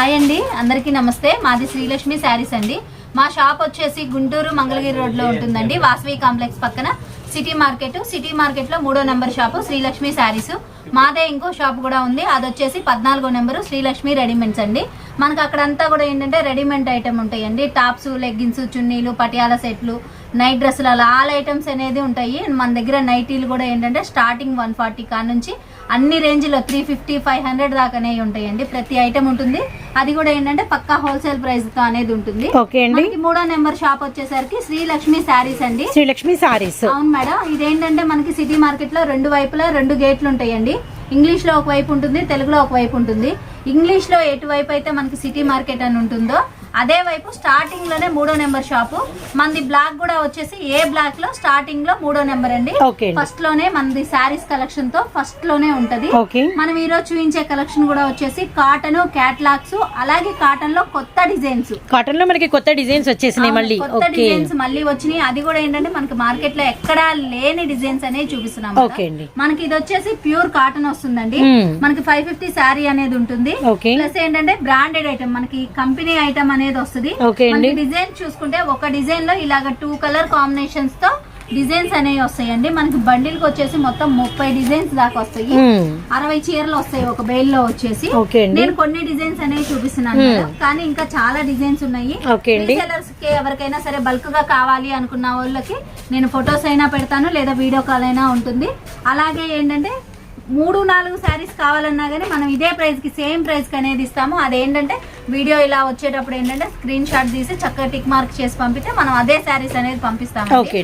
Hi అండి అందరికీ నమస్తే. మాది శ్రీలక్ష్మి శారీస్ అండి. మా షాప్ వచ్చేసి గుంటూరు మంగళగిరి రోడ్లో ఉంటుందండి. వాసవి కాంప్లెక్స్ పక్కన సిటీ మార్కెట్. సిటీ మార్కెట్లో మూడో నెంబర్ షాపు శ్రీలక్ష్మి శారీస్. మాదే ఇంకో షాప్ కూడా ఉంది. అది వచ్చేసి పద్నాలుగో నెంబరు శ్రీలక్ష్మి రెడీమేడ్స్ అండి. మనకు అక్కడంతా కూడా ఏంటంటే రెడీమేడ్ ఐటమ్ ఉంటాయండి. టాప్స్ లెగ్గిన్స్ చున్నీలు పటియాల సెట్లు నైట్ డ్రెస్సులు అలా ఆల్ ఐటమ్స్ అనేది ఉంటాయి. మన దగ్గర నైటీలు కూడా ఏంటంటే స్టార్టింగ్ వన్ ఫార్టీ కా నుంచి అన్ని రేంజ్లో త్రీ ఫిఫ్టీ ఫైవ్ హండ్రెడ్ దాకానే ఉంటాయండి. ప్రతి ఐటమ్ ఉంటుంది. అది కూడా ఏంటంటే పక్కా హోల్సేల్ ప్రైస్తో అనేది ఉంటుంది. మనకి మూడో నెంబర్ షాప్ వచ్చేసరికి శ్రీలక్ష్మి శారీస్ అండి. శ్రీలక్ష్మి సారీస్ అవును మేడం. ఇదేంటంటే మనకి సిటీ మార్కెట్లో రెండు వైపులా రెండు గేట్లు ఉంటాయండి. ఇంగ్లీష్లో ఒక వైపు ఉంటుంది తెలుగులో ఒక వైపు ఉంటుంది. ఇంగ్లీష్లో ఎటువైపు అయితే మనకి సిటీ మార్కెట్ అని ఉంటుందో అదే వైపు స్టార్టింగ్లోనే మూడో నెంబర్ షాపు మనది బ్లాక్ కూడా వచ్చేసి ఏ బ్లాక్లో స్టార్టింగ్లో మూడో నెంబర్ అండి. ఫస్ట్లోనే మనది శారీస్ కలెక్షన్తో ఫస్ట్లోనే ఉంటది. మనం ఈ రోజు చూపించే కలెక్షన్ కూడా వచ్చేసి కాటన్ క్యాట్లాగ్స్ అలాగే కాటన్లో కొత్త డిజైన్స్ కాటన్లో మనకి కొత్త డిజైన్స్ వచ్చేసినాయి మళ్ళీ. కొత్త డిజైన్స్ మళ్ళీ వచ్చినాయి. అది కూడా ఏంటంటే మనకి మార్కెట్లో ఎక్కడా లేని డిజైన్స్ అనేవి చూపిస్తున్నాం మనకి ఇది వచ్చేసి ప్యూర్ కాటన్ వస్తుందండి. మ్మ్. మనకి ఫైవ్ ఫిఫ్టీ శారీ అనేది ఉంటుంది. ప్లస్ ఏంటంటే బ్రాండెడ్ ఐటమ్ మనకి కంపెనీ ఐటమ్ అనేది వస్తుంది. మనకి డిజైన్ చూసుకుంటే ఒక డిజైన్లో ఇలాగ టూ కలర్ కాంబినేషన్స్తో డిజైన్స్ అనేవి వస్తాయండి. మనకి బండిల్కి వచ్చేసి మొత్తం ముప్పై డిజైన్స్ దాకా వస్తాయి. అరవై చీరలు వస్తాయి ఒక బెయిల్లో వచ్చేసి నేను కొన్ని డిజైన్స్ అనేవి చూపిస్తున్నాను. కానీ ఇంకా చాలా డిజైన్స్ ఉన్నాయి. రీసెలర్స్కి ఎవరికైనా సరే బల్క్గా కావాలి అనుకున్న వాళ్ళకి నేను ఫొటోస్ అయినా పెడతాను లేదా వీడియో కాల్ అయినా ఉంటుంది. అలాగే ఏంటంటే మూడు నాలుగు శారీస్ కావాలన్నా కానీ మనం ఇదే ప్రైస్కి సేమ్ ప్రైస్కి అనేది ఇస్తాము. అదేంటంటే వీడియో ఇలా వచ్చేటప్పుడు ఏంటంటే స్క్రీన్ షాట్ తీసి చక్కగా టిక్ మార్క్ చేసి పంపితే మనం అదే శారీస్ అనేది పంపిస్తాము ఓకే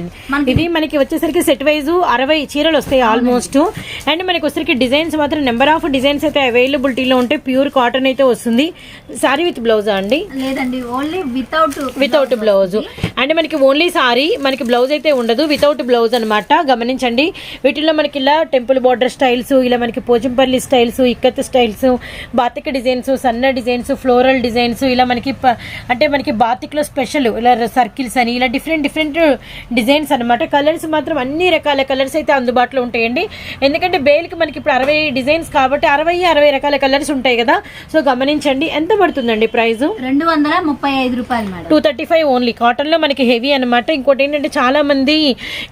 ఇది మనకి వచ్చేసరికి సెట్ వైజ్ అరవై చీరలు వస్తాయి ఆల్మోస్ట్ అండ్ మనకి వచ్చేసరికి డిజైన్స్ మాత్రం నెంబర్ ఆఫ్ డిజైన్స్ అయితే అవైలబిలిటీలో ఉంటాయి. ప్యూర్ కాటన్ అయితే వస్తుంది. సారీ విత్ బ్లౌజా అండి? లేదండి only without without blouse and మనకి ఓన్లీ సారీ మనకి బ్లౌజ్ అయితే ఉండదు. వితౌట్ బ్లౌజ్ అన్నమాట. గమనించండి. వీటిల్లో మనకి ఇలా టెంపుల్ బార్డర్ స్టైల్స్ ఇలా మనకి Pochampally styles ikat styles batik designs సన్న డిజైన్స్ ఫ్లోరల్ డిజైన్స్ ఇలా మనకి అంటే మనకి బాతిక్లో స్పెషల్ ఇలా సర్కిల్స్ అని ఇలా డిఫరెంట్ డిఫరెంట్ డిజైన్స్ అన్నమాట. కలర్స్ మాత్రం అన్ని రకాల కలర్స్ అయితే అందుబాటులో ఉంటాయండి. ఎందుకంటే బేల్కి మనకి ఇప్పుడు అరవై డిజైన్స్ కాబట్టి అరవై అరవై రకాల కలర్స్ ఉంటాయి కదా. సో గమనించండి ఎంత పడుతుందండి ప్రైస్ రెండు వందల ముప్పై ఐదు రూపాయలు టూ థర్టీ ఫైవ్ ఓన్లీ కాటన్లో మనకి హెవీ అనమాట ఇంకోటి ఏంటంటే చాలా మంది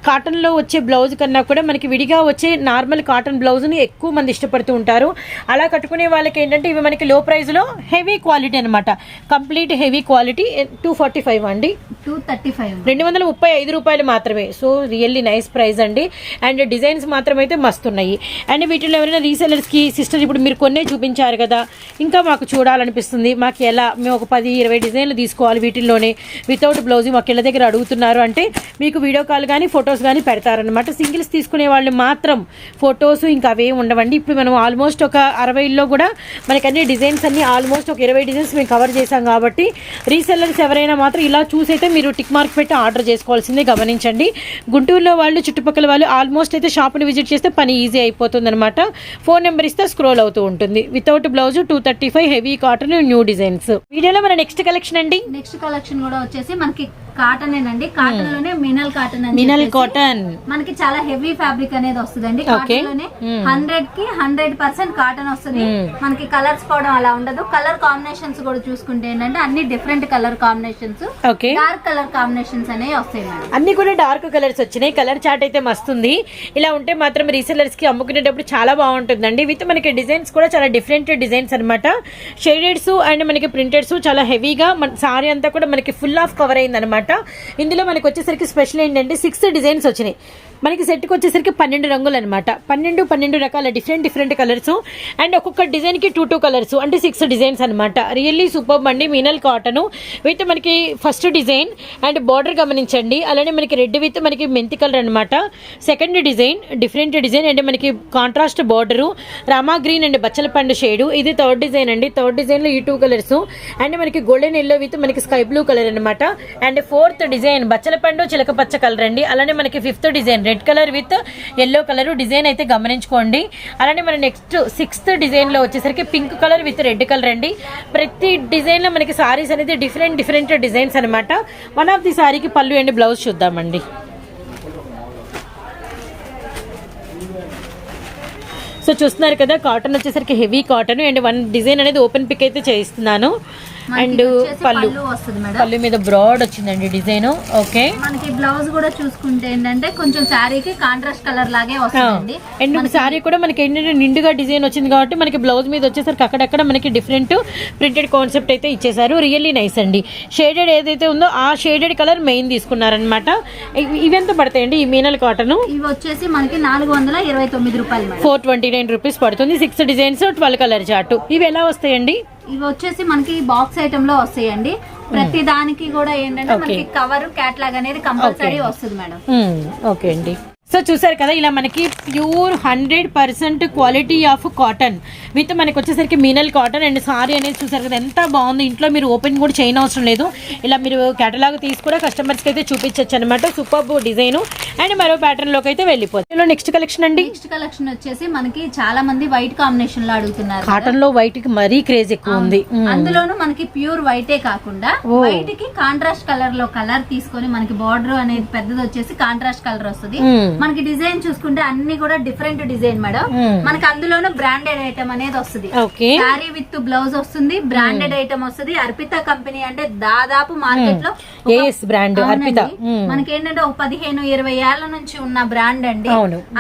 కాటన్లో వచ్చే బ్లౌజ్ కన్నా కూడా మనకి విడిగా వచ్చే నార్మల్ కాటన్ బ్లౌజ్ని ఎక్కువ మంది ఇష్టపడుతూ ఉంటారు. అలా కట్టుకునే వాళ్ళకి ఏంటంటే ఇవి మనకి లో ప్రైస్లో హెవీ క్వాలిటీ అనమాట complete heavy quality two forty five అండి. టూ థర్టీ ఫైవ్ రెండు వందల ముప్పై ఐదు రూపాయలు మాత్రమే. సో రియల్లీ నైస్ ప్రైస్ అండి. అండ్ డిజైన్స్ మాత్రం అయితే మస్తు ఉన్నాయి అండ్ వీటిలో ఎవరైనా రీసెలర్స్కి సిస్టర్ ఇప్పుడు మీరు కొన్నే చూపించారు కదా ఇంకా మాకు చూడాలనిపిస్తుంది. మాకు ఎలా మేము ఒక పది ఇరవై డిజైన్లు తీసుకోవాలి వీటిల్లోనే. వితౌట్ బ్లౌజ్ మాకు ఇళ్ళ దగ్గర అడుగుతున్నారు అంటే మీకు వీడియో కాల్ కానీ ఫొటోస్ కానీ పెడతారనమాట సింగిల్స్ తీసుకునే వాళ్ళు మాత్రం ఫొటోస్ ఇంకా అవే ఉండవండి. ఇప్పుడు మనం ఆల్మోస్ట్ ఒక అరవైలో కూడా మనకి అన్ని డిజైన్స్ అన్ని ఆల్మోస్ట్ ఒక ఇరవై డిజైన్స్ మేము కవర్ చేసాం కాబట్టి రీసెల్లర్స్ ఎవరైనా మాత్రం ఇలా చూసైతే మీరు టిక్ మార్క్ పెట్టి ఆర్డర్ చేసుకోవాల్సిందే గమనించండి. గుంటూరులో వాళ్ళు చుట్టుపక్కల వాళ్ళు ఆల్మోస్ట్ అయితే షాప్ని విజిట్ చేస్తే పని ఈజీ అయిపోతుందనమాట ఫోన్ నెంబర్ ఇస్తే స్క్రోల్ అవుతూ ఉంటుంది. Without blouse two thirty five heavy cotton new designs వీడియోలో మన నెక్స్ట్ కలెక్షన్ అండి? నెక్స్ట్ కలెక్షన్ కూడా వచ్చేసి మనకి కాటన్ అండి కాటన్లోనే మినల్ కాటన్ మినల్ కాటన్. మనకి చాలా హెవీ ఫ్యాబ్రిక్ అనేది వస్తుందండి. కాటన్లోనే. హండ్రెడ్కి హండ్రెడ్ పర్సెంట్ కాటన్ వస్తుంది. మనకి కలర్స్ పోవడం అలా ఉండదు. కలర్ కాంబినేషన్స్ కూడా చూసుకుంటే ఏంటంటే అన్ని different colour combinations dark colour combinations అనేవి వస్తాయి అన్ని కూడా డార్క్ కలర్స్ వచ్చినాయి. కలర్ చార్ట్ అయితే మస్తుంది ఇలా ఉంటే మాత్రం రీసెలర్స్కి అమ్ముకునేటప్పుడు చాలా బాగుంటుందండి. విత్ మనకి డిజైన్స్ కూడా చాలా డిఫరెంట్ డిజైన్స్ అనమాట షేడెడ్స్ అండ్ మనకి ప్రింటెడ్స్ చాలా హెవీగా మన సారీ అంతా కూడా మనకి ఫుల్ ఆఫ్ కవర్ అయింది అనమాట ఇందులో మనకు వచ్చేసరికి స్పెషల్ ఏంటంటే సిక్స్ డిజైన్స్ వచ్చినాయి. మనకి సెట్కి వచ్చేసరికి పన్నెండు రంగులు అనమాట పన్నెండు పన్నెండు రకాల డిఫరెంట్ డిఫరెంట్ కలర్స్ అండ్ ఒక్కొక్క డిజైన్కి టూ టూ కలర్స్ అంటే సిక్స్ డిజైన్స్ అనమాట రియల్లీ సూపర్ అండి మీనల్ కాటన్ విత్ మనకి ఫస్ట్ డిజైన్ అండ్ బార్డర్ గమనించండి. అలానే మనకి రెడ్ విత్ మనకి మెంతి కలర్ అనమాట second design different design and మనకి contrast border Rama green and బచ్చల పండు షేడు ఇది థర్డ్ డిజైన్ అండి. థర్డ్ డిజైన్లో ఈ టూ కలర్స్ అండ్ మనకి గోల్డెన్ ఎల్లో విత్ మనకి స్కై బ్లూ కలర్ అనమాట అండ్ ఫోర్త్ డిజైన్ బచ్చల పండు చిలక పచ్చ కలర్ అండి. అలానే మనకి fifth design red colour with yellow colour design అయితే గమనించుకోండి. అలానే మన నెక్స్ట్ సిక్స్త్ డిజైన్లో వచ్చేసరికి pink colour with red colour అండి. ప్రతి డిజైన్లో మనకి సారీస్ అనేది డిఫరెంట్ డిఫరెంట్ డిజైన్స్ అనమాట వన్ ఆఫ్ ది సారీకి పళ్ళు అండ్ బ్లౌజ్ చూద్దామండి. సో చూస్తున్నారు కదా కాటన్ వచ్చేసరికి heavy cotton and one design అనేది ఓపెన్ పిక్ అయితే చేయిస్తున్నాను. అండ్ పళ్ళు. పళ్ళు వస్తుంది మీద బ్రాడ్ వచ్చిందండి డిజైన్. ఓకే. మనకి బ్లౌజ్ కూడా చూసుకుంటే ఏంటంటే కొంచెం శారీకి కాంట్రాస్ట్ కలర్ లాగే వస్తుందండి. అండ్ శారీ కూడా మనకి ఏంటంటే నిండుగా డిజైన్ వచ్చింది కాబట్టి మనకి బ్లౌజ్ మీద వచ్చేసరికి అక్కడక్కడ మనకి డిఫరెంట్ ప్రింటెడ్ కాన్సెప్ట్ అయితే ఇచ్చేసారు రియల్లీ నైస్ అండి. షేడెడ్ ఏదైతే ఉందో ఆ షేడెడ్ కలర్ మెయిన్ తీసుకున్నారనమాట ఇవి- ఇవి ఎంత పడతాయండి ఈ మీనల్ కాటన్ ఇవి వచ్చేసి మనకి నాలుగు వందల ఇరవై తొమ్మిది రూపాయలు ఫోర్ ట్వంటీ నైన్ రూపీస్ పడుతుంది. Six designs twelve colour chart ఇవి ఎలా వస్తాయండి? ఇవి వచ్చేసి మనకి బాక్స్ ఐటమ్లో వస్తాయండి. ప్రతి దానికి కూడా ఏంటంటే. మనకి కవర్ క్యాట్లాగ్ అనేది కంపల్సరీ వస్తుంది మేడం. ఓకే అండి. సో చూసారు కదా ఇలా మనకి pure hundred percent quality of cotton. With మనకి వచ్చేసరికి మీనల్ కాటన్ అండ్ సారీ అనేది చూసారు కదా ఎంత బాగుంది. ఇంట్లో మీరు ఓపెన్ కూడా చేయని అవసరం లేదు. ఇలా మీరు కేటలాగ్ తీసి కూడా కస్టమర్స్కి అయితే చూపించచ్చు అనమాట సూపర్ డిజైన్ అండ్ మరో ప్యాటర్న్లోకి అయితే వెళ్ళిపోతుంది ఇలా నెక్స్ట్ కలెక్షన్ అండి? నెక్స్ట్ కలెక్షన్ వచ్చేసి మనకి చాలా మంది వైట్ కాంబినేషన్లో అడుగుతున్నారు. కాటన్లో వైట్కి మరీ క్రేజ్ ఎక్కువ ఉంది. అందులోనూ మనకి ప్యూర్ వైటే కాకుండా. వైట్కి కాంట్రాస్ట్ కలర్లో కలర్ తీసుకొని మనకి బార్డర్ అనేది పెద్దది వచ్చేసి కాంట్రాస్ట్ కలర్ వస్తుంది. మనకి డిజైన్ చూసుకుంటే అన్ని కూడా డిఫరెంట్ డిజైన్ మేడం. మ్మ్. మనకి అందులోనూ బ్రాండెడ్ ఐటమ్ అనేది వస్తుంది. శారీ విత్ బ్లౌజ్ వస్తుంది బ్రాండెడ్ ఐటమ్ వస్తుంది. అర్పిత కంపెనీ అంటే దాదాపు మార్కెట్లో బ్రాండ్. మ్మ్. మనకి ఏంటంటే ఒక పదిహేను ఇరవై ఏళ్ళ నుంచి ఉన్న బ్రాండ్ అండి.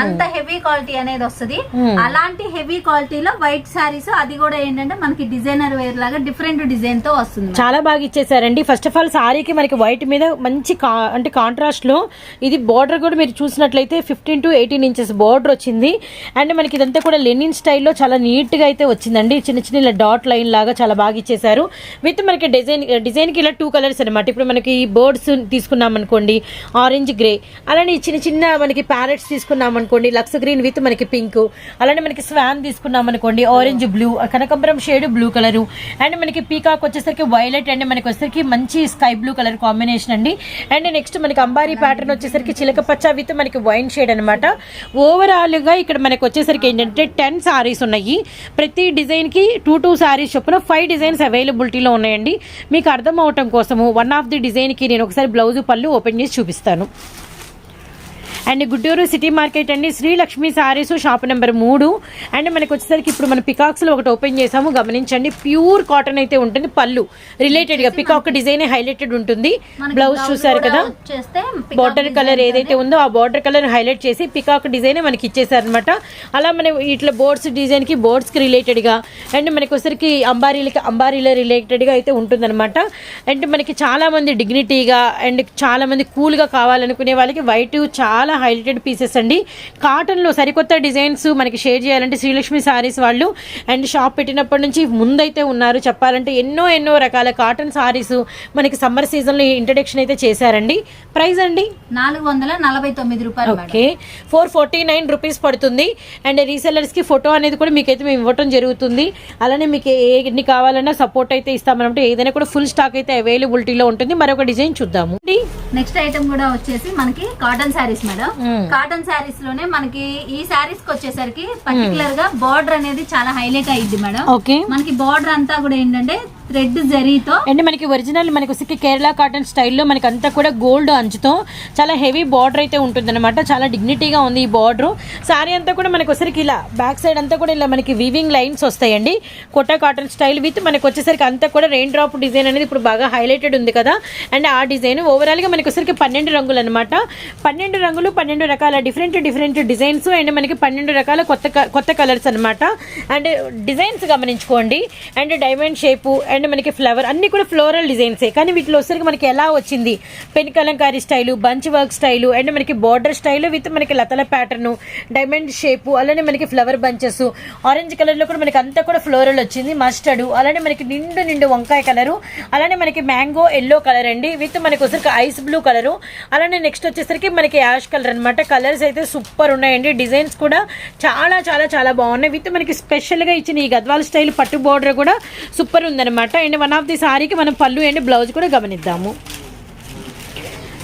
అంత హెవీ క్వాలిటీ అనేది వస్తుంది. అలాంటి హెవీ క్వాలిటీలో వైట్ శారీస్ అది కూడా ఏంటంటే మనకి డిజైనర్ వేర్ లాగా డిఫరెంట్ డిజైన్తో వస్తుంది చాలా బాగా ఇచ్చేసారండి. ఫస్ట్ ఆఫ్ ఆల్ సారీకి మనకి వైట్ మీద మంచి అంటే కాంట్రాస్ట్లో ఇది బార్డర్ కూడా మీరు చూసినట్లయితే fifteen to eighteen inches border వచ్చింది. అండ్ మనకి ఇదంతా కూడా లెనిన్ స్టైల్లో చాలా నీట్గా అయితే వచ్చిందండి. చిన్న చిన్న ఇలా డాట్ లైన్ లాగా చాలా బాగా ఇచ్చేసారు విత్ మనకి డిజైన్ డిజైన్కి ఇలా టూ కలర్స్ అనమాట ఇప్పుడు మనకి బోర్డ్స్ బర్డ్స్ తీసుకున్నాం అనుకోండి ఆరెంజ్ గ్రే అలానే ఈ చిన్న చిన్న మనకి ప్యారెట్స్ తీసుకున్నాం అనుకోండి లక్స్ గ్రీన్ విత్ మనకి పింక్ అలానే మనకి స్వాన్ తీసుకున్నాం అనుకోండి ఆరెంజ్ బ్లూ కనకంబరం షేడ్ బ్లూ కలర్ అండ్ మనకి పీకాక్ వచ్చేసరికి వైలెట్ అండ్ మనకి వచ్చేసరికి మంచి స్కై బ్లూ కలర్ కాంబినేషన్ అండి. అండ్ నెక్స్ట్ మనకి అంబారీ ప్యాటర్న్ వచ్చేసరికి చిలక పచ్చ విత్ మనకి వైన్ షేడ్ అనమాట ఓవరాల్గా ఇక్కడ మనకు వచ్చేసరికి ఏంటంటే టెన్ సారీస్ ఉన్నాయి. ప్రతి డిజైన్కి టూ టూ సారీస్ చొప్పున ఫైవ్ డిజైన్స్ అవైలబిలిటీలో ఉన్నాయండి. మీకు అర్థం అవటం కోసము వన్ ఆఫ్ ది డిజైన్కి నేను ఒకసారి బ్లౌజ్ పళ్ళు ఓపెన్ చేసి చూపిస్తాను. అండ్ గుంటూరు సిటీ మార్కెట్ అండి. శ్రీలక్ష్మి సారీస్ షాప్ నెంబర్ మూడు. అండ్ మనకి వచ్చేసరికి ఇప్పుడు మన పికాక్స్లో ఒకటి ఓపెన్ చేసాము గమనించండి ప్యూర్ కాటన్ అయితే ఉంటుంది. పళ్ళు రిలేటెడ్గా పికాక్ డిజైన్ హైలైటెడ్ ఉంటుంది. బ్లౌజ్ చూసారు కదా? బార్డర్ కలర్ ఏదైతే ఉందో ఆ బార్డర్ కలర్ హైలైట్ చేసి పికాక్ డిజైన్ మనకి ఇచ్చేసారనమాట అలా మనం ఇట్లా బోర్డ్స్ డిజైన్కి బోర్డ్స్కి రిలేటెడ్గా అండ్ మనకి వచ్చరికి అంబారీలకి అంబారీల రిలేటెడ్గా అయితే ఉంటుందన్నమాట. అండ్ మనకి చాలా మంది డిగ్నిటీగా అండ్ చాలా మంది కూల్గా కావాలనుకునే వాళ్ళకి వైట్ చాలా హైలైటెడ్ పీసెస్ అండి. కాటన్లో సరికొత్త డిజైన్స్ మనకి షేర్ చేయాలంటే శ్రీలక్ష్మి సారీస్ వాళ్ళు. అండ్ షాప్ పెట్టినప్పటి నుంచి ముందైతే ఉన్నారు. చెప్పాలంటే ఎన్నో ఎన్నో రకాల కాటన్ సారీస్ మనకి సమ్మర్ సీజన్లో ఇంట్రడక్షన్ అయితే చేశారండి. ప్రైస్ అండి? నాలుగు వందల నలభై తొమ్మిది రూపాయలు okay. Four forty nine rupees పడుతుంది. అండ్ రీసెల్లర్స్కి ఫోటో అనేది కూడా మీకైతే మేము ఇవ్వటం జరుగుతుంది. అలానే మీకు ఏ ఎన్ని కావాలన్నా సపోర్ట్ అయితే ఇస్తామన్నమాట. ఏదైనా కూడా ఫుల్ స్టాక్ అయితే అవైలబిలిటీలో ఉంటుంది. మరొక డిజైన్ చూద్దాము. నెక్స్ట్ ఐటమ్ కూడా వచ్చేసి మనకి కాటన్ శారీస్ మేడం. మ్మ్. కాటన్ శారీస్లోనే మనకి ఈ శారీస్కి వచ్చేసరికి పర్టికులర్గా బార్డర్ అనేది చాలా హైలైట్ అయ్యింది మేడం. మనకి బార్డర్ అంతా కూడా ఏంటంటే రెడ్ జరీతో. అండ్ మనకి ఒరిజినల్ మనకు సిక్కి కేరళ కాటన్ స్టైల్లో మనకి అంతా కూడా గోల్డ్ అంచుతో చాలా హెవీ బార్డర్ అయితే ఉంటుందన్నమాట. చాలా డిగ్నిటీగా ఉంది ఈ బార్డర్. సారీ అంతా కూడా మనకు వచ్చరికి ఇలా బ్యాక్ సైడ్ అంతా కూడా ఇలా మనకి వీవింగ్ లైన్స్ వస్తాయండి. కొట్ట కాటన్ స్టైల్ విత్ మనకు వచ్చేసరికి అంతా కూడా రెయిన్ డ్రాప్ డిజైన్ అనేది ఇప్పుడు బాగా హైలైటెడ్ ఉంది కదా. అండ్ ఆ డిజైన్ ఓవరాల్గా మనకి వచ్చరికి పన్నెండు రంగులు అనమాట పన్నెండు రంగులు పన్నెండు రకాల డిఫరెంట్ డిఫరెంట్ డిజైన్స్ అండ్ మనకి పన్నెండు రకాల కొత్త కొత్త కలర్స్ అనమాట అండ్ డిజైన్స్ గమనించుకోండి. అండ్ డైమండ్ షేపు అండ్ మనకి ఫ్లవర్ అన్ని కూడా ఫ్లోరల్ డిజైన్సే కానీ వీటిలో వచ్చరికి మనకి ఎలా వచ్చింది? Pen kalamkari style bunch work style and మనకి బార్డర్ స్టైలు విత్ మనకి లతల ప్యాటర్న్ డైమండ్ షేపు అలానే మనకి ఫ్లవర్ బంచెస్ ఆరెంజ్ కలర్లో కూడా మనకి అంతా కూడా ఫ్లోరల్ వచ్చింది మస్టర్డ్ అలానే మనకి నిండు నిండు వంకాయ కలరు అలానే మనకి మ్యాంగో ఎల్లో కలర్ అండి విత్ మనకి వచ్చరికి ఐస్ బ్లూ కలరు అలానే నెక్స్ట్ వచ్చేసరికి మనకి యాష్ కలర్ అన్నమాట. కలర్స్ అయితే సూపర్ ఉన్నాయండి డిజైన్స్ కూడా చాలా చాలా చాలా బాగున్నాయి. విత్ మనకి స్పెషల్గా ఇచ్చిన ఈ గద్వాల్ స్టైల్ పట్టు బార్డర్ కూడా సూపర్ ఉందన్నమాట. అండ్ వన్ ఆఫ్ ది సారీకి మనం పళ్ళు అండ్ బ్లౌజ్ కూడా గమనిద్దాము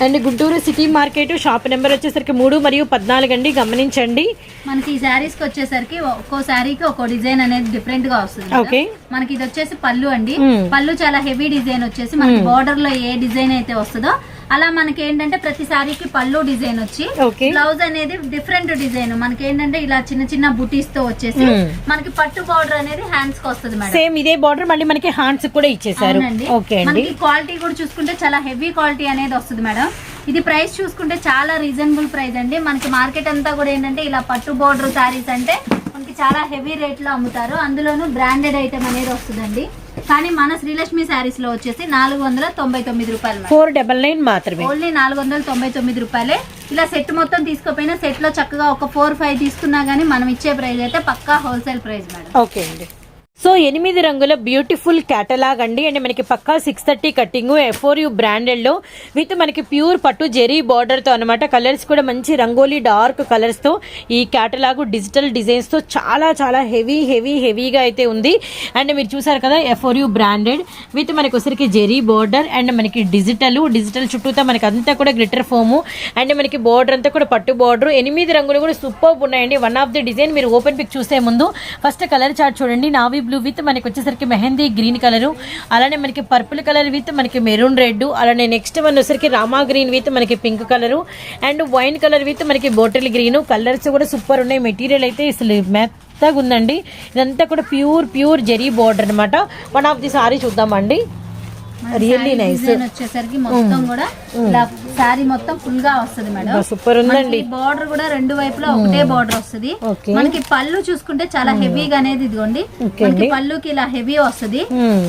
and Guntur city market shop number వచ్చేసరికి మూడు మరియు పద్నాలుగు అండి గమనించండి మనకి ఈ శారీస్కి వచ్చేసరికి ఒక్కో శారీకి ఒక్కో డిజైన్ అనేది డిఫరెంట్గా వస్తుంది. ఓకే. మనకి ఇది వచ్చేసి పళ్ళు అండి మ్మ్. పళ్ళు చాలా హెవీ డిజైన్ వచ్చేసి మనకి బార్డర్లో ఏ డిజైన్ అయితే వస్తుందో అలా మనకి ఏంటంటే ప్రతి సారీకి పళ్ళు డిజైన్ వచ్చి బ్లౌజ్ అనేది డిఫరెంట్ డిజైన్. మనకి ఏంటంటే ఇలా చిన్న చిన్న బుటీస్తో వచ్చేసి. మనకి పట్టు బార్డర్ అనేది హ్యాండ్స్కి వస్తుంది మేడం. సేమ్ ఇదే బార్డర్ మళ్ళీ మనకి హ్యాండ్స్ కూడా ఇచ్చేసారు మనకి క్వాలిటీ కూడా చూసుకుంటే చాలా హెవీ క్వాలిటీ అనేది వస్తుంది మేడం. ఇది ప్రైస్ చూసుకుంటే చాలా రీజనబుల్ ప్రైస్ అండి. మనకి మార్కెట్ అంతా కూడా ఏంటంటే ఇలా పట్టు బోర్డర్ సారీస్ అంటే మనకి చాలా హెవీ రేట్లో అమ్ముతారు. అందులోనూ బ్రాండెడ్ ఐటమ్ అనేది వస్తుందండి. కానీ మన శ్రీలక్ష్మి శారీస్లో వచ్చేసి నాలుగు వందల తొంభై తొమ్మిది రూపాయలు ఫోర్ డబల్ నైన్ మాత్రమే. ఓన్లీ నాలుగు వందల తొంభై తొమ్మిది రూపాయలే. ఇలా సెట్ మొత్తం తీసుకోపోయినా సెట్లో చక్కగా ఒక ఫోర్ ఫైవ్ తీసుకున్నా గానీ మనం ఇచ్చే ప్రైస్ అయితే పక్కా హోల్సేల్ ప్రైస్ మేడం. ఓకే అండి. సో ఎనిమిది రంగుల బ్యూటిఫుల్ క్యాటలాగ్ అండి. అండ్ మనకి పక్కా సిక్స్ థర్టీ కటింగ్ ఎఫోర్ యూ బ్రాండెడ్లో విత్ మనకి ప్యూర్ పట్టు జెరీ బార్డర్తో అనమాట కలర్స్ కూడా మంచి రంగోలీ డార్క్ కలర్స్తో ఈ క్యాటలాగ్ డిజిటల్ డిజైన్స్తో చాలా చాలా హెవీ హెవీ హెవీగా అయితే ఉంది. అండ్ మీరు చూసారు కదా ఎఫోర్ యూ బ్రాండెడ్ విత్ మనకి ఒకసారికి జెరీ బార్డర్ అండ్ మనకి డిజిటల్ డిజిటల్ చుట్టూతో మనకి అంతా కూడా గ్లిటర్ ఫోము అండ్ మనకి బార్డర్ అంతా కూడా పట్టు బార్డర్ ఎనిమిది రంగులు కూడా సూపర్ ఉన్నాయండి. వన్ ఆఫ్ ది డిజైన్ మీరు ఓపెన్ పిక్ చూసే ముందు ఫస్ట్ కలర్ చార్ట్ చూడండి. నావీ బ్లూ విత్ మనకి వచ్చేసరికి మెహందీ గ్రీన్ కలర్ అలానే మనకి పర్పుల్ కలర్ విత్ మనకి మెరూన్ రెడ్ అలానే నెక్స్ట్ వన్ వచ్చేసరికి రామా గ్రీన్ విత్ మనకి pink colour and wine colour with మనకి బాటిల్ గ్రీన్ కలర్స్ కూడా సూపర్ ఉన్నాయి. మెటీరియల్ అయితే అసలు మెత్తగా ఉందండి ఇదంతా కూడా ప్యూర్ ప్యూర్ జెరీ బార్డర్ అన్నమాట. వన్ ఆఫ్ ది సారీ చూద్దామండి. రియల్లీ నైస్ వచ్చేసరికి మొత్తం కూడా ఇలా శారీ మొత్తం ఫుల్గా వస్తుంది మేడం. సూపర్ ఉందండి. బార్డర్ కూడా రెండు వైపులా ఒకటే బార్డర్ వస్తుంది. మనకి పళ్ళు చూసుకుంటే చాలా హెవీగా అనేది ఇదిగోండి. మనకి పళ్ళుకి ఇలా హెవీ వస్తుంది.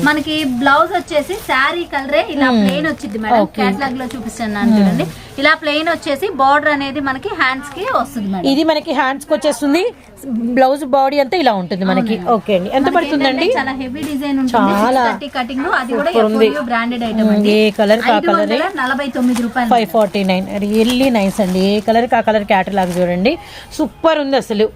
మనకి బ్లౌజ్ వచ్చేసి శారీ కలరే ఇలా ప్లెయిన్ వచ్చింది మేడం. కేటలాగ్లో చూపిస్తున్నాను చూడండి. ఇలా ప్లెయిన్ వచ్చేసి బార్డర్ అనేది మనకి హ్యాండ్స్కి వస్తుంది ఇది మనకి హ్యాండ్స్కి వచ్చేస్తుంది. బ్లౌజ్ బాడీ అంతా ఇలా ఉంటుంది మనకి. ఓకే అండి. ఎంత పడుతుందండి? చాలా హెవీ డిజైన్ ఉంటుంది. కటింగ్ అది కూడా. బ్రాండెడ్ ఐటమ్ అండి. ఏ కలర్ కా కలర్ నలభై తొమ్మిది రూపాయలు five forty nine really nice అండి. ఏ కలర్ కా కలర్ క్యాటలాగ్ చూడండి. సూపర్ ఉంది అసలు.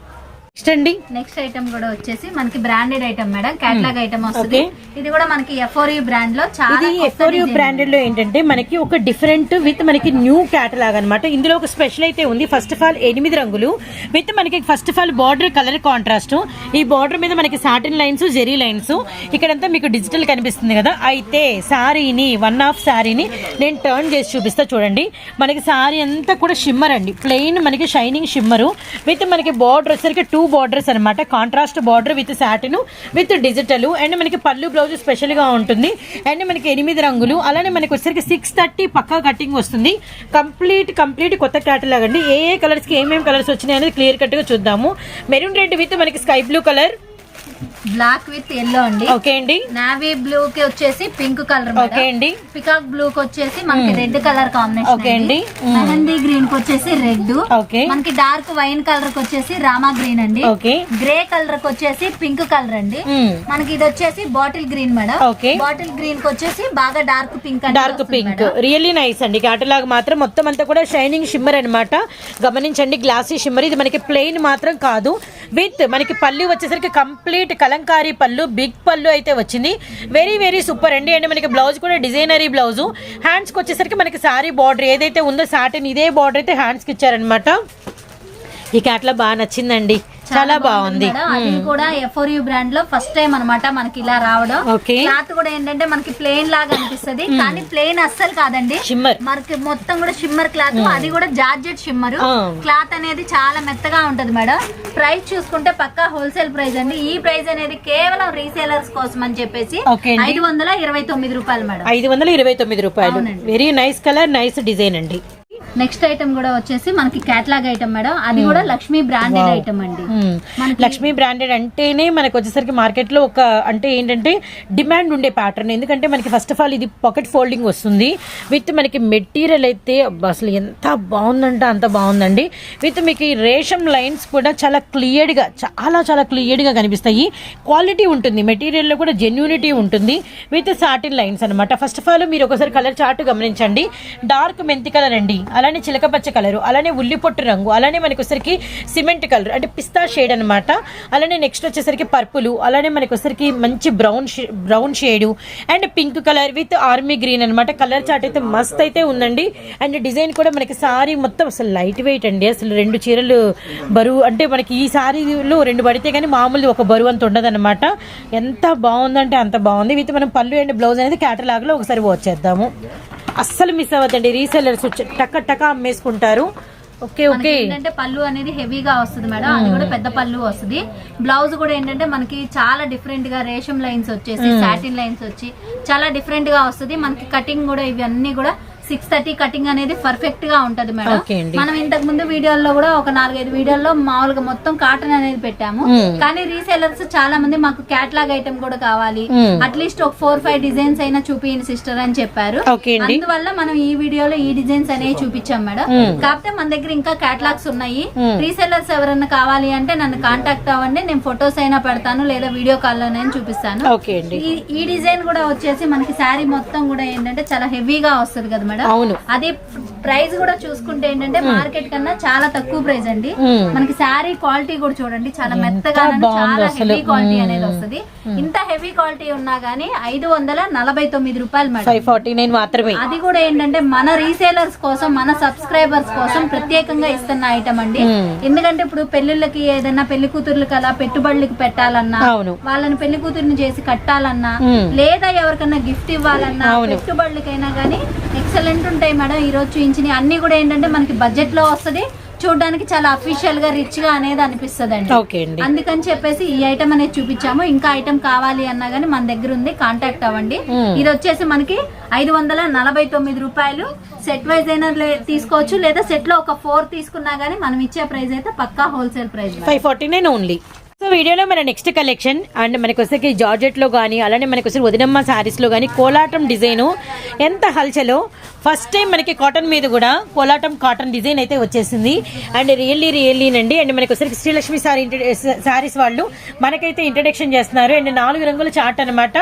నెక్స్ట్ అండి నెక్స్ట్ ఐటమ్ కూడా వచ్చేసి మనకి branded item madam catalogue item వస్తుంది. ఇది కూడా మనకి ఎఫ్ఓరి బ్రాండ్లో చాలా ఎఫోరియో. బ్రాండెడ్లో ఏంటంటే మనకి ఒక డిఫరెంట్ విత్ మనకి న్యూ క్యాటలాగ్ అన్నమాట. ఇందులో ఒక స్పెషల్ అయితే ఉంది. ఫస్ట్ ఆఫ్ ఆల్ ఎనిమిది రంగులు. విత్ మనకి first of all border colour contrast ఈ బార్డర్ మీద మనకి సాటిన్ లైన్స్ జెరీ లైన్స్ ఇక్కడంతా మీకు డిజిటల్ కనిపిస్తుంది కదా. అయితే శారీని వన్ ఆఫ్ శారీని నేను టర్న్ చేసి చూపిస్తా చూడండి. మనకి శారీ అంతా కూడా షిమ్మర్ అండి. ప్లెయిన్ మనకి షైనింగ్ షిమ్మరు విత్ మనకి బార్డర్ వచ్చేసరికి టూ బార్డర్స్ అనమాట contrast border with satin with digital and మనకి పళ్ళు బ్లౌజ్ స్పెషల్గా ఉంటుంది. అండ్ మనకి ఎనిమిది రంగులు. అలానే మనకి వచ్చేసరికి సిక్స్ థర్టీ పక్కా కటింగ్ వస్తుంది. కంప్లీట్ కంప్లీట్ కొత్త క్యాటలాగ్ అండి. ఏ ఏ కలర్స్కి ఏమేమి కలర్స్ వచ్చినాయి అనేది క్లియర్ కట్గా చూద్దాము. మెరూన్ రెడ్ విత్ మనకి sky blue colour black with yellow అండి. ఓకే అండి. నావీ బ్లూ కి వచ్చేసి పింక్ కలర్ ఓకే అండి. పికాక్ బ్లూ కి వచ్చేసి మనకి రెడ్ కలర్ కాంబినేషన్ ఓకే అండి. మెహందీ గ్రీన్కి వచ్చేసి రెడ్ ఓకే. మనకి డార్క్ వైన్ కలర్కి వచ్చేసి రామా గ్రీన్ అండి. ఓకే. గ్రే కలర్కి వచ్చేసి పింక్ కలర్ అండి. మ్మ్. మనకి ఇది వచ్చేసి bottle green madam. Okay. Bottle గ్రీన్కి వచ్చేసి బాగా dark pink dark pink really nice అండి. క్యాటలాగ్ మాత్రం మొత్తం అంతా కూడా షైనింగ్ షిమ్మర్ అన్నమాట. గమనించండి గ్లాసీ షిమ్మర్ ఇది మనకి ప్లెయిన్ మాత్రం కాదు. విత్ మనకి పళ్ళు వచ్చేసరికి కంప్లీట్ కలంకారీ పళ్ళు బిగ్ పళ్ళు అయితే వచ్చింది. వెరీ వెరీ సూపర్ అండి. అండ్ మనకి బ్లౌజ్ కూడా డిజైనరీ బ్లౌజు హ్యాండ్స్కి వచ్చేసరికి మనకి సారీ బార్డర్ ఏదైతే ఉందో సాటిన్ ఇదే బార్డర్ అయితే హ్యాండ్స్కి ఇచ్చారనమాట ఈ క్యాట్లో బాగా నచ్చిందండి. చాలా బాగుంది. అది కూడా ఎఫ్ఓరియూ బ్రాండ్లో ఫస్ట్ టైం అన్నమాట మనకి ఇలా రావడం. క్లాత్ కూడా ఏంటంటే మనకి ప్లేన్ లాగా అనిపిస్తది. కానీ ప్లేన్ అస్సలు కాదండి. షిమ్మర్ మనకి మొత్తం కూడా షిమ్మర్ క్లాత్. అది కూడా జార్జెట్ షిమ్మర్ ఆ. క్లాత్ అనేది చాలా మెత్తగా ఉంటది మేడం. ప్రైస్ చూసుకుంటే పక్కా హోల్సేల్ ప్రైస్ అండి. ఈ ప్రైస్ అనేది కేవలం రీసేలర్స్ కోసం అని చెప్పేసి ఐదు వందల ఇరవై తొమ్మిది రూపాయలు మేడం. ఐదు వందల ఇరవై తొమ్మిది రూపాయలు. Very nice colour nice design అండి. నెక్స్ట్ ఐటమ్ కూడా వచ్చేసి మనకి కేటలాగ్ ఐటమ్ మేడం. అది కూడా లక్ష్మీ బ్రాండెడ్ ఐటమ్ అండి. మనకి- లక్ష్మీ బ్రాండెడ్ అంటేనే మనకు వచ్చేసరికి మార్కెట్లో ఒక అంటే ఏంటంటే డిమాండ్ ఉండే ప్యాటర్న్ ఎందుకంటే మనకి ఫస్ట్ ఆఫ్ ఆల్ ఇది పాకెట్ ఫోల్డింగ్ వస్తుంది. విత్ మనకి మెటీరియల్ అయితే అసలు ఎంత బాగుందంటే అంత బాగుందండి. విత్ మీకు ఈ రేషం లైన్స్ కూడా చాలా క్లియర్గా చాలా చాలా క్లియర్గా కనిపిస్తాయి. క్వాలిటీ ఉంటుంది మెటీరియల్లో కూడా జెన్యూనిటీ ఉంటుంది. విత్ సాటిన్ లైన్స్ అన్నమాట. ఫస్ట్ ఆఫ్ ఆల్ మీరు ఒకసారి కలర్ చార్ట్ గమనించండి. డార్క్ మెంతి కలర్ అండి. అలానే చిలక పచ్చ కలర్ అలానే ఉల్లి పొట్టు రంగు అలానే మనకి వచ్చేసరికి సిమెంట్ కలర్ అంటే పిస్తా షేడ్ అనమాట అలానే నెక్స్ట్ వచ్చేసరికి పర్పుల్ అలానే మనకి వచ్చేసరికి మంచి brown brown shade and pink colour with army green అన్నమాట. కలర్ చార్ట్ అయితే మస్త్ అయితే ఉందండి. అండ్ డిజైన్ కూడా మనకి సారీ మొత్తం అసలు లైట్ వెయిట్ అండి. అసలు రెండు చీరలు బరువు అంటే మనకి ఈ సారీలో రెండు పడితే కానీ మామూలు ఒక బరువు అంత ఉండదు ఎంత బాగుందంటే అంత బాగుంది. విత్ మనం పళ్ళు అండ్ బ్లౌజ్ అనేది క్యాటలాగ్లో ఒకసారి వచ్చేద్దాము అస్సలు మిస్ అవ్వద్దండి. రీసెల్లర్స్ టక్క టక్క అమ్మేసుకుంటారు. Okay okay. ఏంటంటే పళ్ళు అనేది హెవీగా వస్తుంది మేడం. అది కూడా పెద్ద పళ్ళు వస్తుంది. బ్లౌజ్ కూడా ఏంటంటే మనకి చాలా డిఫరెంట్గా రేషం లైన్స్ వచ్చేసి సాటిన్ లైన్స్ వచ్చి చాలా డిఫరెంట్గా వస్తుంది. మనకి కటింగ్ కూడా ఇవన్నీ కూడా సిక్స్ థర్టీ కటింగ్ అనేది పర్ఫెక్ట్గా ఉంటది మేడం. మనం ఇంతకు ముందు వీడియోల్లో కూడా ఒక నాలుగైదు వీడియోల్లో మామూలుగా మొత్తం కాటన్ అనేది పెట్టాము. కానీ రీసేలర్స్ చాలా మంది మాకు క్యాట్లాగ్ ఐటమ్ కూడా కావాలి. అట్లీస్ట్ ఒక ఫోర్ ఫైవ్ డిజైన్స్ అయినా చూపించండి సిస్టర్ అని చెప్పారు. అందువల్ల మనం ఈ వీడియోలో ఈ డిజైన్స్ అనేవి చూపించాం మేడం. కాకపోతే మన దగ్గర ఇంకా కేటలాగ్స్ ఉన్నాయి. మ్మ్. రీసెల్లర్స్ ఎవరైనా కావాలి అంటే నన్ను కాంటాక్ట్ అవ్వండి. నేను ఫొటోస్ అయినా పెడతాను లేదా వీడియో కాల్లోనే చూపిస్తాను. ఓకే అండి. ఈ ఈ డిజైన్ కూడా వచ్చేసి మనకి శారీ మొత్తం కూడా ఏంటంటే చాలా హెవీగా వస్తుంది కదా మేడం. అవును. అది ప్రైస్ కూడా చూసుకుంటే ఏంటంటే మార్కెట్ కన్నా చాలా తక్కువ ప్రైస్ అండి. మనకి శారీ క్వాలిటీ కూడా చూడండి చాలా మెత్తగా చాలా. Heavy quality. అనేది వస్తుంది ఇంత హెవీ క్వాలిటీ ఉన్నా గానీ ఐదు వందల నలభై తొమ్మిది రూపాయలు మేడం మాత్రమే అది కూడా ఏంటంటే మన రీసేలర్స్ కోసం మన సబ్స్క్రైబర్స్ కోసం ప్రత్యేకంగా ఇస్తున్న ఐటమ్ అండి. ఎందుకంటే ఇప్పుడు పెళ్ళిళ్ళకి ఏదైనా పెళ్ళి కూతుర్లకి అలా పెట్టుబడులకి పెట్టాలన్నా వాళ్ళని పెళ్ళి కూతుర్ని చేసి కట్టాలన్నా. లేదా ఎవరికన్నా గిఫ్ట్ ఇవ్వాలన్నా. పెట్టుబడులకైనా గానీ ఎక్సలెంట్ ఉంటాయి మేడం ఈ రోజు చూపించినవి అన్ని కూడా ఏంటంటే మనకి బడ్జెట్లో వస్తది. చూడడానికి చాలా అఫీషియల్గా రిచ్గా అనేది అనిపిస్తుంది అండి. అందుకని చెప్పేసి ఈ ఐటమ్ అనేది చూపించాము. ఇంకా ఐటమ్ కావాలి అన్నా గానీ మన దగ్గర ఉంది. కాంటాక్ట్ అవ్వండి. ఇది వచ్చేసి మనకి ఐదు వందల నలభై తొమ్మిది రూపాయలు. సెట్ వైజ్ అయినా తీసుకోవచ్చు. లేదా సెట్లో ఒక ఫోర్ తీసుకున్నా గానీ మనం ఇచ్చే ప్రైస్ అయితే పక్కా wholesale price five forty nine only so వీడియోలో మన నెక్స్ట్ కలెక్షన్ అండ్ మనకు వచ్చేసరికి జార్జెట్లో కానీ అలానే మనకి వచ్చి వదినమ్మ సారీస్లో కానీ కోలాటం డిజైన్ ఎంత హల్చలో. ఫస్ట్ టైం మనకి కాటన్ మీద కూడా కోలాటం కాటన్ డిజైన్ అయితే వచ్చేసింది. అండ్ రియల్లీ రియల్లీ నండి అండ్ మనకు వచ్చరికి శ్రీలక్ష్మి సారీ సారీస్ వాళ్ళు మనకైతే ఇంట్రడక్షన్ చేస్తున్నారు. అండ్ నాలుగు రంగుల చార్ట్ అనమాట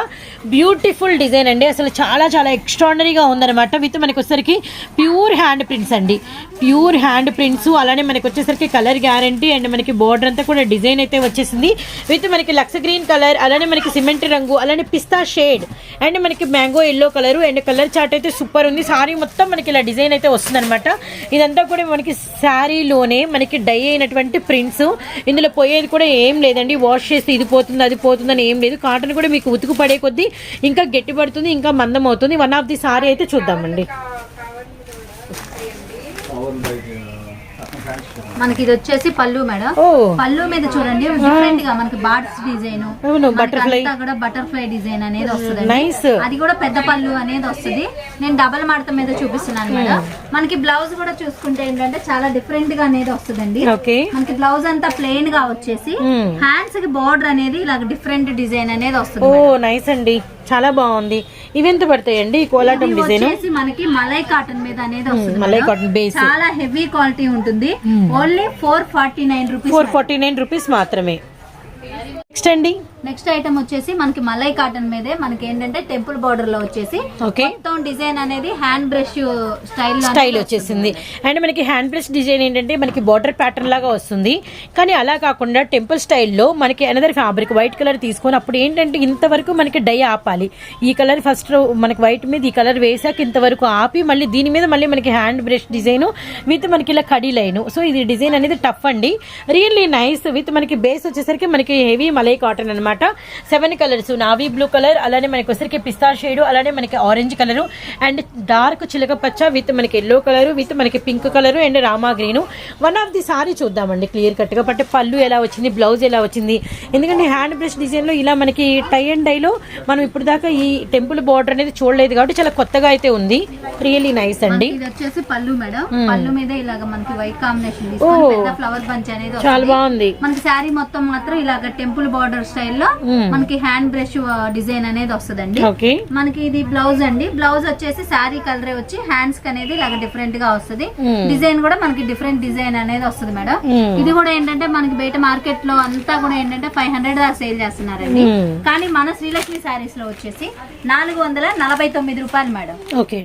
బ్యూటిఫుల్ డిజైన్ అండి. అసలు చాలా చాలా ఎక్స్ట్రాడనరీగా ఉందన్నమాట. విత్ మనకు వచ్చరికి ప్యూర్ హ్యాండ్ ప్రింట్స్ అండి. ప్యూర్ హ్యాండ్ ప్రింట్స్ అలానే మనకు వచ్చేసరికి కలర్ గ్యారంటీ అండ్ మనకి బోర్డర్ అంతా కూడా డిజైన్ అయితే వచ్చేసింది విత్ మనకి లక్స్ గ్రీన్ కలర్ అలానే మనకి సిమెంట్ రంగు అలానే పిస్తా షేడ్ అండ్ మనకి mango yellow colour and colour chart అయితే సూపర్ ఉంది. సారీ మొత్తం మనకి ఇలా డిజైన్ అయితే వస్తుంది అనమాట ఇదంతా కూడా మనకి శారీలోనే మనకి డై అయినటువంటి ప్రింట్స్ ఇందులో పోయేది కూడా ఏం లేదండి. వాష్ చేస్తే ఇది పోతుంది అది పోతుంది అని ఏం లేదు. కాటన్ కూడా మీకు ఉతుకు పడే కొద్దీ ఇంకా గట్టి పడుతుంది ఇంకా మందం అవుతుంది. వన్ ఆఫ్ ది సారీ అయితే చూద్దామండి. మనకి ఇది వచ్చేసి పళ్ళు మేడం. ఓ. పళ్ళు మీద చూడండి డిఫరెంట్గా మనకి బార్డ్స్ డిజైన్ బటర్ఫ్లై కూడా బటర్ఫ్లై డిజైన్ అనేది వస్తుంది నైస్ అది కూడా పెద్ద పళ్ళు అనేది వస్తుంది. నేను డబల్ మడత మీద చూపిస్తున్నాను మేడం. మనకి బ్లౌజ్ కూడా చూసుకుంటే ఏంటంటే చాలా డిఫరెంట్గా అనేది వస్తుందండి. మనకి బ్లౌజ్ అంతా ప్లెయిన్గా వచ్చేసి Hmm. హ్యాండ్స్కి బోర్డర్ అనేది ఇలా డిఫరెంట్ డిజైన్ అనేది ఓ వస్తుంది నైస్ అండి. చాలా బాగుంది. ఇవి ఎంత పడతాయండి కోలాటం డిజైన్ మనకి మలై కాటన్ మీద అనేది వస్తుంది మలై మేడం. కాటన్ బేస్ చాలా హెవీ క్వాలిటీ ఉంటుంది. Only four forty nine rupees four forty nine rupees మాత్రమే. నెక్స్ట్ అండి. నెక్స్ట్ ఐటమ్ వచ్చేసి మనకి మలై కాటన్ మీదే మనకి ఏంటంటే టెంపుల్ బార్డర్లో వచ్చేసి ఓకే మొత్తం డిజైన్ అనేది హ్యాండ్ బ్రష్ స్టైల్ స్టైల్ వచ్చేసింది. అండ్ మనకి హ్యాండ్ ప్రెస్ డిజైన్ ఏంటంటే మనకి బార్డర్ ప్యాటర్న్ లాగా వస్తుంది. కానీ అలా కాకుండా టెంపుల్ స్టైల్లో మనకి అనదర్ ఫ్యాబ్రిక్ వైట్ కలర్ తీసుకొని అప్పుడు ఏంటంటే ఇంతవరకు మనకి డై ఆపాలి. ఈ కలర్ ఫస్ట్ మనకి వైట్ మీద ఈ కలర్ వేసాక ఇంతవరకు ఆపి మళ్ళీ దీని మీద మళ్ళీ మనకి హ్యాండ్ బ్రష్ డిజైన్ విత్ మనకి ఇలా కడీ లైన్. సో ఇది డిజైన్ అనేది టఫ్ అండి. రియల్లీ నైస్ విత్ మనకి బేస్ వచ్చేసరికి మనకి హెవీ మలై కాటన్ అనమాట seven colours navy blue colour అలానే మనకి వచ్చేసరికి పిస్తా షేడ్ అలానే మనకి ఆరెంజ్ కలర్ అండ్ డార్క్ చిలక పచ్చ విత్ మనకి ఎల్లో కలర్ విత్ మనకి pink colour and Rama green one of the sari చూద్దామండి క్లియర్ కట్గా. బట్ పళ్ళు ఎలా వచ్చింది బ్లౌజ్ ఎలా వచ్చింది? ఎందుకంటే హ్యాండ్ బ్రష్ డిజైన్లో ఇలా మనకి టై అండ్ డై లో మనం ఇప్పుడు దాకా ఈ టెంపుల్ బార్డర్ అనేది చూడలేదు కాబట్టి చాలా కొత్తగా అయితే ఉంది. రియల్లీ నైస్ అండి. ఇది వచ్చేసి పళ్ళు మేడం. పళ్ళు మీద ఇలాగ మనకి వైట్ కాంబినేషన్ ఫ్లవర్ బంచ్ అనేది చాలా. బాగుంది. మనకి శారీ మొత్తం మాత్రం ఇలాగ టెంపుల్ బార్డర్ స్టైల్లో మ్మ్. మనకి హ్యాండ్ బ్రష్ డిజైన్ అనేది వస్తుందండి మనకి ఇది బ్లౌజ్ అండి బ్లౌజ్ వచ్చేసి శారీ కలర్ వచ్చి హ్యాండ్స్ అనేది ఇలాగ డిఫరెంట్గా వస్తుంది మ్మ్. డిజైన్ కూడా మనకి డిఫరెంట్ డిజైన్ అనేది వస్తుంది మేడం మ్మ్. ఇది కూడా ఏంటంటే మనకి బయట మార్కెట్లో అంతా కూడా ఏంటంటే ఫైవ్ హండ్రెడ్ దాకా సేల్ చేస్తున్నారండి. కానీ మన శ్రీలక్ష్మి శారీస్లో వచ్చేసి నాలుగు వందల నలభై తొమ్మిది రూపాయలు మేడం ఓకే